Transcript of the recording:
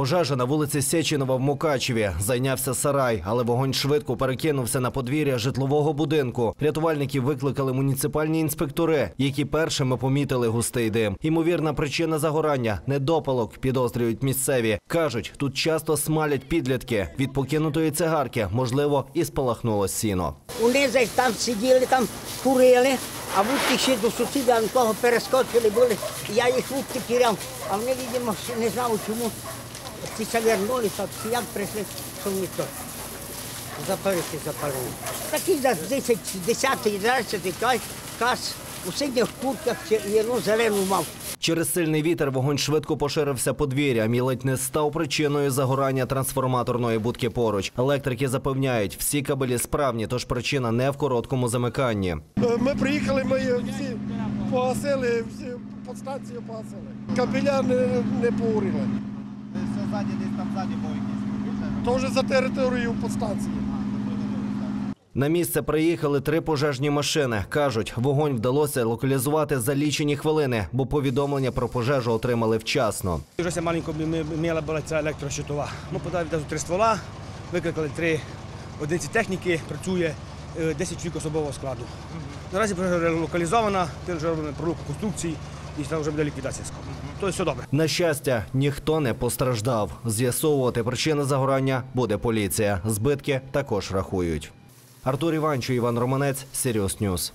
Пожежа на вулиці Сечінова в Мукачеві. Зайнявся сарай, але вогонь швидко перекинувся на подвір'я житлового будинку. Рятувальники викликали муніципальні інспектори, які першими помітили густий дим. Ймовірна причина загорання недопалок, підозрюють місцеві. кажуть, тут часто смалять підлітки. Від покинутої цигарки, можливо, і спалахнуло сіно. Унизу там сиділи, там курили, а вудки ще до сусіда на того перескочили були. Я їх вудки тіряв, а вони, видимо, ще не знали, чому ці се вернули, так як прийшли, що вони то запалити запалили. Такі за 10, 10, 11 той кас у синіх куртках і одну зелену мав. Через сильний вітер вогонь швидко поширився подвір'ям і ледь не став причиною загорання трансформаторної будки поруч. Електрики запевняють, всі кабелі справні, тож причина не в короткому замиканні. Е, Ми приїхали, ми всі погасили, всі подстанцію погасили. Кабеля не, не поурили. Ззаді, десь там ззаді був якийсь. То вже за територією подстанції. На місце приїхали три пожежні машини. кажуть, вогонь вдалося локалізувати за лічені хвилини, бо повідомлення про пожежу отримали вчасно. Вже маленько мала була ця електрощитова. Ми подали відразу три ствола, викликали три одиниці техніки, працює е, 10 чоловік особового складу. Наразі пожежа локалізована, ти вже робимо прорубку конструкцій і там вже буде ліквідація скоро. То все добре. На щастя, ніхто не постраждав. З'ясовувати причини загорання буде поліція. Збитки також рахують. Артур Іванчо, Іван Романець, Сіріус Ньюс.